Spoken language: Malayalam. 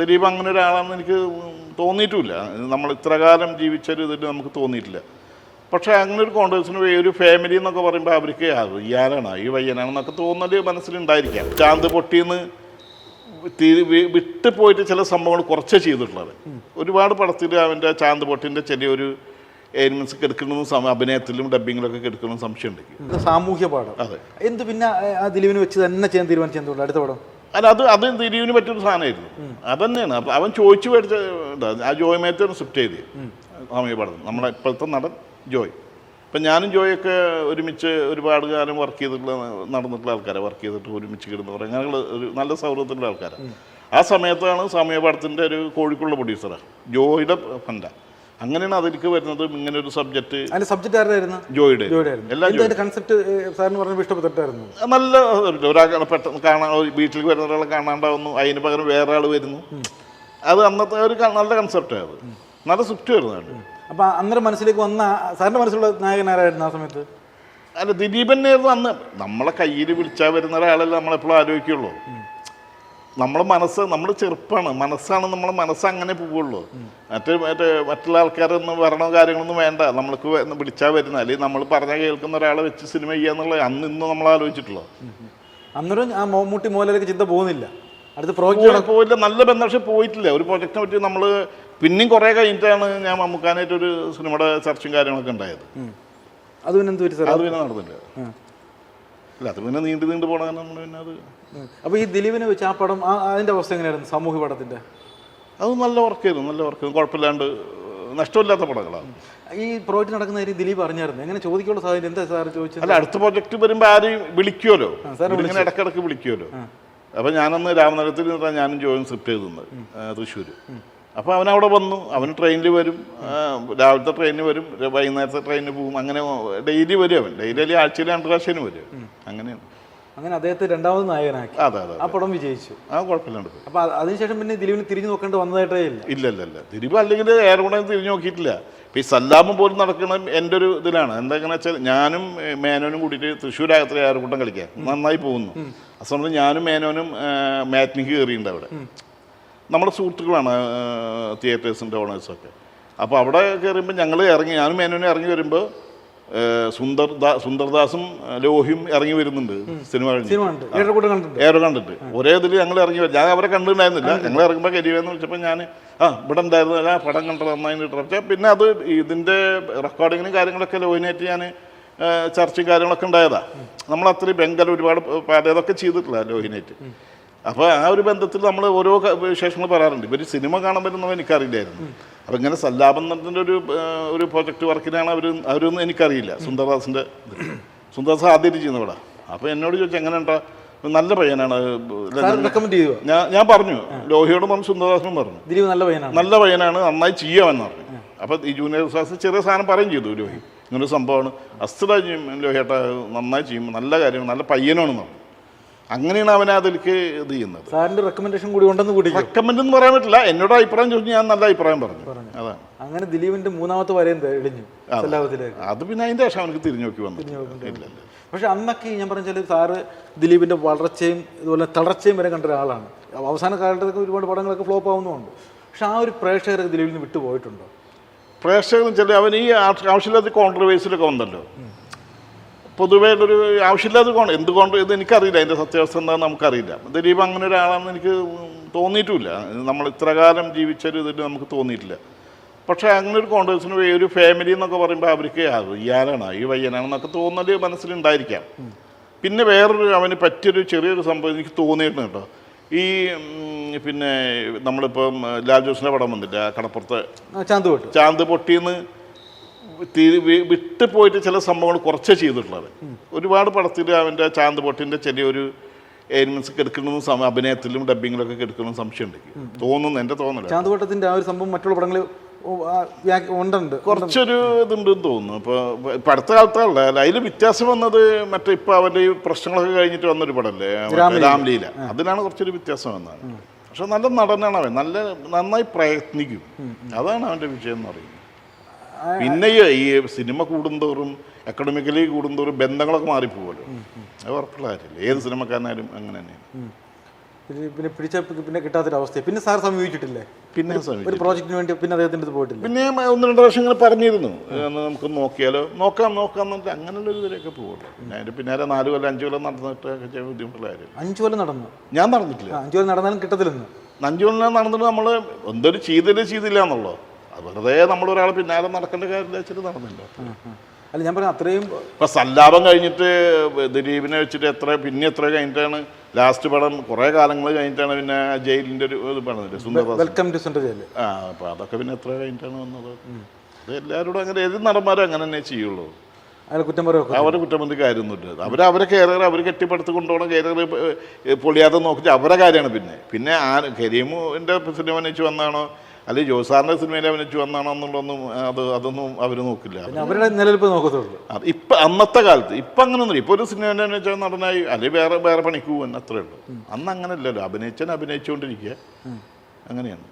ദിലീപ് അങ്ങനെ ഒരാളാണെന്ന് എനിക്ക് തോന്നിയിട്ടുമില്ല നമ്മൾ ഇത്ര കാലം ജീവിച്ചൊരു ഇതിൽ നമുക്ക് തോന്നിയിട്ടില്ല. പക്ഷേ അങ്ങനെ ഒരു കോൺഗ്രസിന് ഒരു ഫാമിലി എന്നൊക്കെ പറയുമ്പോൾ അവർക്ക് ഇയാളാണ് ഈ വയ്യനാണെന്നൊക്കെ തോന്നൽ മനസ്സിലുണ്ടായിരിക്കാം. ചാന്ത് പൊട്ടിയെന്ന് വിട്ടു പോയിട്ട് ചില സംഭവങ്ങൾ കുറച്ചേ ചെയ്തിട്ടുള്ളത്. ഒരുപാട് പടത്തിൽ അവന്റെ ചാന്ത് പൊട്ടിന്റെ ചെറിയൊരു എലിമെൻസ് കെടുക്കണമെന്ന് അഭിനയത്തിലും ഡബിങ്ങിലൊക്കെ കെടുക്കണമെന്ന് സംശയമുണ്ട്. സാമൂഹ്യ പാഠം അതെ. എന്ത് പിന്നെ ദിലീപിനെ വെച്ച് തന്നെ ചെയ്യാൻ തീരുമാനിച്ചു അടുത്ത പടം? അല്ല അത് അത് തിരിവിന് പറ്റിയൊരു സാധനമായിരുന്നു. അതന്നെയാണ്. അപ്പം അവൻ ചോദിച്ചു മേടിച്ച ആ ജോയ് മേത്താണ് സിഫ്റ്റ് ചെയ്ത്. സമയ പഠനം നമ്മളെ ഇപ്പോഴത്തെ നടൻ ജോയ്. ഇപ്പം ഞാനും ജോയൊക്കെ ഒരുമിച്ച് ഒരുപാട് കാലം വർക്ക് ചെയ്തിട്ടുള്ള നടന്നിട്ടുള്ള ആൾക്കാരാണ് വർക്ക് ചെയ്തിട്ട് ഒരുമിച്ച് കിടന്നവർ അങ്ങനെയുള്ള ഒരു നല്ല സൗഹൃദത്തിലുള്ള ആൾക്കാരാണ് ആ സമയത്താണ് സമയപാഠത്തിന്റെ ഒരു കോഴിക്കുള്ള പ്രൊഡ്യൂസറാണ് ജോയുടെ ഫണ്ട അങ്ങനെയാണ് അതിലേക്ക് വരുന്നത്. ഇങ്ങനെ ഒരു സബ്ജക്ട് അതിന്റെ സബ്ജക്റ്റ് ആരായിരുന്നു ജോയുടെ എല്ലാ കൺസെപ്റ്റ് സാറിന് ഇഷ്ടപ്പെട്ടിട്ടായിരുന്നു നല്ല ഒരാൾ പെട്ടെന്ന് കാണാൻ വീട്ടിലേക്ക് വരുന്ന ഒരാളെ കാണാണ്ടാവുന്നു. അതിന് പകരം വേറെ ആൾ വരുന്നു. അത് അന്നത്തെ ഒരു നല്ല കൺസെപ്റ്റ് അത് നല്ല സ്വിഫ്റ്റ് വരുന്നുണ്ട് അപ്പൊ അന്നേരം മനസ്സിലേക്ക് വന്ന സാറിന്റെ മനസ്സിലുള്ള നായകൻ ആരായിരുന്നു ആ സമയത്ത്? അല്ല ദിലീപന്നായിരുന്നു അന്ന്. നമ്മളെ കയ്യിൽ വിളിച്ചാൽ വരുന്ന ഒരാളല്ലേ നമ്മളെപ്പോഴും ആലോചിക്കുള്ളൂ. നമ്മളെ മനസ്സ് നമ്മൾ ചെറുപ്പമാണ് മനസ്സാണ് നമ്മളെ മനസ്സ് അങ്ങനെ പോവുള്ളൂ. മറ്റേ മറ്റേ മറ്റുള്ള ആൾക്കാരൊന്നും വരണോ കാര്യങ്ങളൊന്നും വേണ്ട. നമ്മൾക്ക് വിളിച്ചാൽ വരുന്ന. അല്ലെങ്കിൽ നമ്മൾ പറഞ്ഞാൽ കേൾക്കുന്ന ഒരാളെ വെച്ച് സിനിമ ചെയ്യാന്നുള്ള അന്ന് ഇന്ന് നമ്മൾ ആലോചിച്ചിട്ടുള്ളൂ അന്നേരം ആ മമ്മൂട്ടി മോലേക്ക് ചിന്ത പോകുന്നില്ല. അടുത്ത പ്രോജക്റ്റ് പോയി- പോയില്ല. നല്ല ബന്ധം. പക്ഷേ പോയിട്ടില്ല. ഒരു പ്രോജക്റ്റിനെ പറ്റി നമ്മൾ പിന്നെയും കുറേ കഴിഞ്ഞിട്ടാണ് ഞാൻ മമ്മൂക്കാനായിട്ട് ഒരു സിനിമയുടെ ചർച്ചയും കാര്യങ്ങളൊക്കെ ഉണ്ടായത്. അത് പിന്നെ എന്ത് അത് പിന്നെ നടന്നില്ല. അല്ല അത് പിന്നെ നീണ്ടു നീണ്ടു പോണ കാരണം നമ്മൾ പിന്നെ അത് അപ്പോൾ ഈ ദിലീപിനെ വെച്ച് ആ പടം അതിന്റെ അവസ്ഥ എങ്ങനെയായിരുന്നു സമൂഹ പടത്തിന്റെ അത് നല്ല വർക്കായിരുന്നു നല്ല വർക്ക് കുഴപ്പമില്ലാണ്ട് നഷ്ടമില്ലാത്ത പടങ്ങളാണ്. ഈ പ്രോജക്റ്റ് നടക്കുന്ന കാര്യം ദിലീപ് അറിഞ്ഞായിരുന്നു? എങ്ങനെ ചോദിക്കാനുള്ള സാധ്യത എന്താ സാർ ചോദിച്ചത്? അല്ല അടുത്ത പ്രോജക്റ്റ് വരുമ്പോൾ ആരെയും വിളിക്കുമല്ലോ ഇങ്ങനെ ഇടക്കിടക്ക് വിളിക്കുമല്ലോ അപ്പം ഞാനന്ന് രാമനഗരത്തിൽ നിന്നിട്ടാണ് ഞാനും ജോയിൻ സ്ക്രിപ്റ്റ് ചെയ്തത് തൃശ്ശൂർ അപ്പോൾ അവൻ അവിടെ വന്നു. അവൻ ട്രെയിനിൽ വരും. രാവിലത്തെ ട്രെയിനിൽ വരും. വൈകുന്നേരത്തെ ട്രെയിനിൽ പോകും. അങ്ങനെ ഡെയിലി വരും അവൻ. ഡെയിലി അല്ലെങ്കിൽ ആഴ്ചയിൽ രണ്ട് പ്രാവശ്യം വരും. അങ്ങനെയാണ് അങ്ങനെ. അദ്ദേഹത്തെ രണ്ടാമത് നായകനാക്കി. അതെ അതെ ആ പടം വിജയിച്ചു. ആ കുഴപ്പമില്ലാണ്ട് അപ്പോൾ അപ്പൊ അത് അതിനുശേഷം പിന്നെ ദിലീപിന് തിരിഞ്ഞു നോക്കേണ്ടി വന്നതായിട്ടേ ഇല്ല. ഇല്ല ഇല്ല ഇല്ല. ദിലീപ് അല്ലെങ്കിൽ ഏറെകൂടെ തിരിഞ്ഞു നോക്കിയിട്ടില്ല. ഈ സല്ലാമം പോലും നടക്കണം എന്റെ ഒരു ഇതിലാണ്. എന്താണെന്ന് വെച്ചാൽ ഞാനും മേനോനും കൂടിയിട്ട് ഏറെ ഏറെക്കൂട്ടം കളിക്കാൻ നന്നായി പോകുന്നു. ആ സമയത്ത് ഞാനും മേനോനും മാറ്റിനിക്ക് കയറിയിട്ടുണ്ട് അവിടെ. നമ്മുടെ സുഹൃത്തുക്കളാണ് തിയേറ്റേഴ്സിന്റെ ഓണേഴ്സൊക്കെ അപ്പോൾ അവിടെ കയറിയുമ്പോൾ ഞങ്ങൾ ഇറങ്ങി ഞാനും മേനോനും ഇറങ്ങി വരുമ്പോൾ സുന്ദർ സുന്ദർദാസും ലോഹിയും ഇറങ്ങി വരുന്നുണ്ട് സിനിമ ഏറെ കണ്ടിട്ട്. ഒരേ ഇതിൽ ഞങ്ങൾ ഇറങ്ങി വരും. ഞാൻ അവരെ കണ്ടിട്ടുണ്ടായിരുന്നില്ല. ഞങ്ങൾ ഇറങ്ങുമ്പോൾ കരിവെന്ന് വെച്ചപ്പോൾ ഞാൻ ആ ഇവിടെ ഉണ്ടായിരുന്നു ആ പടം കണ്ടത് നന്നായി പക്ഷേ പിന്നെ അത് ഇതിന്റെ റെക്കോർഡിങ്ങിനും കാര്യങ്ങളൊക്കെ ലോഹിനായിട്ട് ഞാൻ ചർച്ചയും കാര്യങ്ങളൊക്കെ ഉണ്ടായതാണ് നമ്മളത്രയും ബംഗാൾ ഒരുപാട് അതൊക്കെ ചെയ്തിട്ടില്ല ലോഹിനായിട്ട്. അപ്പോൾ ആ ഒരു ബന്ധത്തിൽ നമ്മൾ ഓരോ വിശേഷങ്ങൾ പറയാറുണ്ട്. ഇവർ സിനിമ കാണാൻ പറ്റുന്നവ എനിക്കറിയില്ലായിരുന്നു. അപ്പോൾ ഇങ്ങനെ സല്ലാപന്നത്തിന്റെ ഒരു ഒരു പ്രൊജക്ട് വർക്കിനാണ് അവർ അവരൊന്നും എനിക്കറിയില്ല. സുന്ദർദാസിന്റെ സുന്ദർദാസ് ആദ്യം ചെയ്യുന്ന ഇവിടെ അപ്പോൾ എന്നോട് ചോദിച്ചു എങ്ങനെ ഉണ്ടാ നല്ല പയ്യനാണ്. ഞാൻ ഞാൻ പറഞ്ഞു. ലോഹിയോട് പറഞ്ഞു സുന്ദർദാസിനും പറഞ്ഞു. നല്ല പയ്യനാണ്. നല്ല പയ്യനാണ് നന്നായി ചെയ്യാമെന്ന് പറഞ്ഞു. അപ്പോൾ ഈ ജൂനിയർ ക്ലാസ് ചെറിയ സാധനം പറയും ചെയ്തു ലോഹി. ഇങ്ങനൊരു സംഭവമാണ്. അസ്ഥിര ലോഹിയേട്ട നന്നായി ചെയ്യും. നല്ല കാര്യം നല്ല പയ്യനാണെന്ന് പറഞ്ഞു. അങ്ങനെയാണ് അവനെ അതിലേക്ക് ഇത് ചെയ്യുന്നത്. സാറിന്റെ റെക്കമെൻഡേഷൻ കൂടി ഉണ്ടെന്ന് കൂടി റെക്കമെൻഡ് എന്ന് പറയാൻ പറ്റില്ല. എന്നോട് അഭിപ്രായം ചോദിച്ചു ഞാൻ നല്ല അഭിപ്രായം പറഞ്ഞു. അതാണ്. അങ്ങനെ ദിലീപിന്റെ മൂന്നാമത്തെ വരെ ഇടിഞ്ഞു അത്. പിന്നെ അതിന്റെ ശേഷം അവനക്ക് തിരിഞ്ഞു നോക്കി വന്നു. പക്ഷെ അന്നൊക്കെ ഞാൻ പറഞ്ഞാൽ സാറ് ദിലീപിന്റെ വളർച്ചയും ഇതുപോലെ തളർച്ചയും വരെ കണ്ട ഒരാളാണ്. അവസാന കാലത്തൊക്കെ ഒരുപാട് പടങ്ങളൊക്കെ ഫ്ലോപ്പ് ആവുന്നുണ്ട് പക്ഷെ ആ ഒരു പ്രേക്ഷകർ ദിലീപിൽ നിന്ന് വിട്ടുപോയിട്ടുണ്ടോ? പ്രേക്ഷകർ ചില അവൻ ഈ ആവശ്യമില്ലാത്ത കോൺട്രവേഴ്സിലൊക്കെ വന്നല്ലോ. പൊതുവേ ഒരു ആവശ്യമില്ലാത്ത കോൺ എന്ത് കോൺട്ര ഇത് എനിക്കറിയില്ല. അതിന്റെ സത്യാവസ്ഥ എന്താണെന്ന് നമുക്കറിയില്ല. ദിലീപ് അങ്ങനെ ഒരാളാണെന്ന് എനിക്ക് തോന്നിയിട്ടുമില്ല നമ്മൾ ഇത്ര കാലം ജീവിച്ചൊരു ഇതിൽ നമുക്ക് തോന്നിയിട്ടില്ല. പക്ഷേ അങ്ങനെ ഒരു കോൺഗ്രസിന് ഒരു ഫാമിലി എന്നൊക്കെ പറയുമ്പോൾ അവർക്ക് ഇയാളാണ് ഈ വയ്യനാണെന്നൊക്കെ തോന്നൽ മനസ്സിലുണ്ടായിരിക്കാം. പിന്നെ വേറൊരു അവന് പറ്റിയൊരു ചെറിയൊരു സംഭവം എനിക്ക് തോന്നിയിട്ടുണ്ട് കേട്ടോ. ഈ പിന്നെ നമ്മളിപ്പം ലാൽ ജോസിന്റെ പടം വന്നില്ല കടപ്പുറത്ത് ചാന്ത് പൊട്ടി. ചാന്ത് പൊട്ടിയെന്ന് വിട്ട് പോയിട്ട് ചില സംഭവങ്ങൾ കുറച്ചേ ചെയ്തിട്ടുള്ളത്. ഒരുപാട് പടത്തിൽ അവന്റെ ചാന്ത് പൊട്ടിന്റെ ചെറിയൊരു എലിമെന്റ്സ് കെടുക്കണമെന്ന് സമയം അഭിനയത്തിലും ഡബിങ്ങിലൊക്കെ കെടുക്കണമെന്ന് സംശയമുണ്ട് ഉണ്ട് തോന്നുന്നു എന്റെ തോന്നല ചാന്ത് പൊട്ടത്തിന്റെ ആ ഒരു സംഭവം മറ്റുള്ള പടങ്ങളിൽ ഉണ്ടുണ്ട്. കുറച്ചൊരു ഇതുണ്ടെന്ന് തോന്നുന്നു. ഇപ്പോൾ ഇപ്പം അടുത്ത കാലത്തല്ല അതിൽ വ്യത്യാസം വന്നത് മറ്റേ ഇപ്പം അവന്റെ ഈ പ്രശ്നങ്ങളൊക്കെ കഴിഞ്ഞിട്ട് വന്നൊരു പടമല്ലേ? രാംലീല. അതിലാണ് കുറച്ചൊരു വ്യത്യാസം വന്നത്. പക്ഷെ നല്ല നടനാണ് അവൻ. നല്ല നന്നായി പ്രയത്നിക്കും. അതാണ് അവന്റെ വിജയം എന്ന് പറയുന്നത്. പിന്നെ ഈ സിനിമ കൂടുന്തോറും അക്കാഡമിക്കലി കൂടുന്തോറും ബന്ധങ്ങളൊക്കെ മാറിപ്പോകുമല്ലോ. അത് ഉറപ്പുള്ള കാര്യമില്ല. ഏത് സിനിമക്കാരനായാലും അങ്ങനെ തന്നെയാണ്. പിന്നെ പിന്നെ പിടിച്ച പിന്നെ കിട്ടാത്തൊരവസ്ഥ പിന്നെ സാർ സമീപിച്ചിട്ടില്ലേ? പിന്നെ ഒരു പ്രോജക്റ്റിന് വേണ്ടി പിന്നെ അദ്ദേഹത്തിന്റെ അടുത്ത് പോയിട്ടില്ല. പിന്നെ ഒന്ന് രണ്ട് പ്രാവശ്യം ഇങ്ങനെ പറഞ്ഞിരുന്നു. നമുക്ക് നോക്കിയാലോ. നോക്കാം നോക്കാം എന്നിട്ട് അങ്ങനെയുള്ള ഒരു ഇതിലേക്ക് പോകുള്ളൂ പിന്നെ അതിന്റെ പിന്നാലെ നാല് കൊല്ലം അഞ്ച് കൊല്ലം നടന്നിട്ടൊക്കെ ചെയ്യാൻ ബുദ്ധിമുട്ടുള്ള കാര്യം അഞ്ച് കൊല്ലം നടന്നു. ഞാൻ നടന്നിട്ടില്ല. അഞ്ച് കൊല്ലം നടന്നാലും കിട്ടത്തില്ലെന്ന്. അഞ്ചു കൊല്ലം നടന്നിട്ട് നമ്മൾ എന്തൊരു ചെയ്തില്ല ചെയ്തില്ല എന്നുള്ളൂ അത് വെറുതെ നമ്മൾ ഒരാൾ പിന്നാലെ നടക്കേണ്ട കാര്യം വെച്ചിട്ട് നടന്നില്ല. അല്ല ഞാൻ പറഞ്ഞ അത്രയും ഇപ്പൊ സല്ലാപം കഴിഞ്ഞിട്ട് ദിലീപിനെ വെച്ചിട്ട് എത്ര പിന്നെ എത്ര കഴിഞ്ഞിട്ടാണ് ലാസ്റ്റ് പടം? കുറേ കാലങ്ങൾ കഴിഞ്ഞിട്ടാണ് പിന്നെ ജയിലിന്റെ ഒരു ഇത് Sundar welcome to central jail ആ അപ്പൊ അതൊക്കെ പിന്നെ എത്ര കഴിഞ്ഞിട്ടാണ് വന്നത്? അത് എല്ലാവരോടും അങ്ങനെ ഏത് നടന്മാരും അങ്ങനെ തന്നെ ചെയ്യുള്ളൂ. അവരെ കുറ്റമന്ത്രി കാര്യമൊന്നുമില്ല. അവർ അവരെ കയറുക അവർ കെട്ടിപ്പടുത്ത് കൊണ്ടുപോകണം കയറുക പൊളിയാതെ നോക്കിയിട്ട് അവരെ കാര്യമാണ് പിന്നെ. പിന്നെ ആ കരീമിന്റെ സിനിമ അഭിനയിച്ച് വന്നാണോ അല്ലെങ്കിൽ ജോസാറിന്റെ സിനിമയിൽ അഭിനയിച്ചു വന്നാണോ എന്നുള്ളതൊന്നും അത് അതൊന്നും അവർ നോക്കില്ല. അവരുടെ നിലനിൽപ്പ് നോക്കത്തുള്ളൂ. അത് ഇപ്പം അന്നത്തെ കാലത്ത് ഇപ്പം അങ്ങനൊന്നും ഇപ്പോൾ ഒരു സിനിമ അഭിനയിച്ചാൽ നടനായി അല്ലെങ്കിൽ വേറെ വേറെ പണിക്ക് പോകുന്ന അത്രേ ഉള്ളൂ. അന്ന് അങ്ങനെയല്ലല്ലോ. അഭിനയിച്ചാൽ അഭിനയിച്ചുകൊണ്ടിരിക്കുക. അങ്ങനെയാണ്.